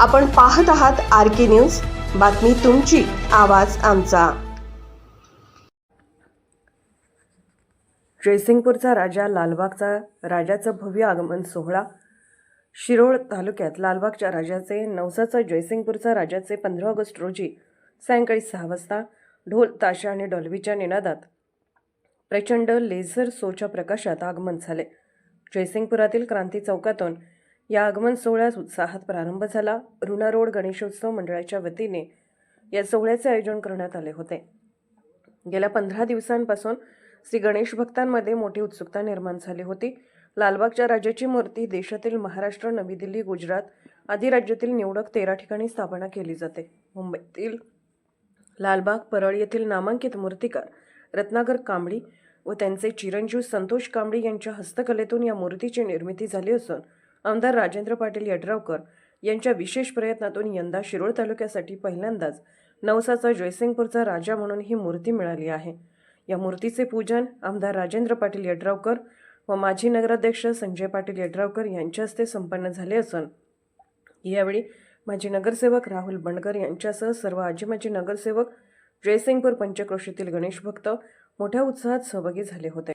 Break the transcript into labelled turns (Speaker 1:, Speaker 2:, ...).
Speaker 1: आपण पाहत आहात आर के न्यूज. बातमी तुमची आवाज आमचा. जयसिंगपूरचा राजा लालबागचा राजाचं भव्य आगमन सोहळा. शिरोळ तालुक्यात लालबागच्या राजाचे नवसाचा जयसिंगपूरचा राजाचे पंधरा ऑगस्ट रोजी सायंकाळी सहा वाजता ढोल ताशा आणि डॉल्बीच्या निनादात प्रचंड लेझर सोच्या प्रकाशात आगमन झाले. जयसिंगपुरातील क्रांती चौकातून या आगमन सोहळ्यास उत्साहात प्रारंभ झाला. रुणा रोड गणेशोत्सव मंडळाच्या वतीने या सोहळ्याचे आयोजन करण्यात आले होते. गेल्या पंधरा दिवसांपासून श्री गणेश भक्तांमध्ये मोठी उत्सुकता निर्माण झाली होती. लालबागच्या राजाची मूर्ती देशातील महाराष्ट्र नवी दिल्ली गुजरात आदी राज्यातील निवडक तेरा ठिकाणी स्थापना केली जाते. मुंबईतील लालबाग परळ येथील नामांकित मूर्तिकार रत्नाकर कांबळी व त्यांचे चिरंजीव संतोष कांबळी यांच्या हस्तकलेतून या मूर्तीची निर्मिती झाली असून आमदार राजेंद्र पाटील यड्रावकर यांच्या विशेष प्रयत्नातून यंदा शिरोळ तालुक्यासाठी पहिल्यांदाच नवसाचा जयसिंगपूरचा राजा म्हणून ही मूर्ती मिळाली आहे. या मूर्तीचे पूजन आमदार राजेंद्र पाटील यड्रावकर व माजी नगराध्यक्ष संजय पाटील यड्रावकर यांच्या हस्ते संपन्न झाले असून यावेळी माजी नगरसेवक राहुल बंडकर यांच्यासह सर्व आजी माजी नगरसेवक जयसिंगपूर पंचक्रोशीतील गणेश भक्त मोठ्या उत्साहात सहभागी झाले होते.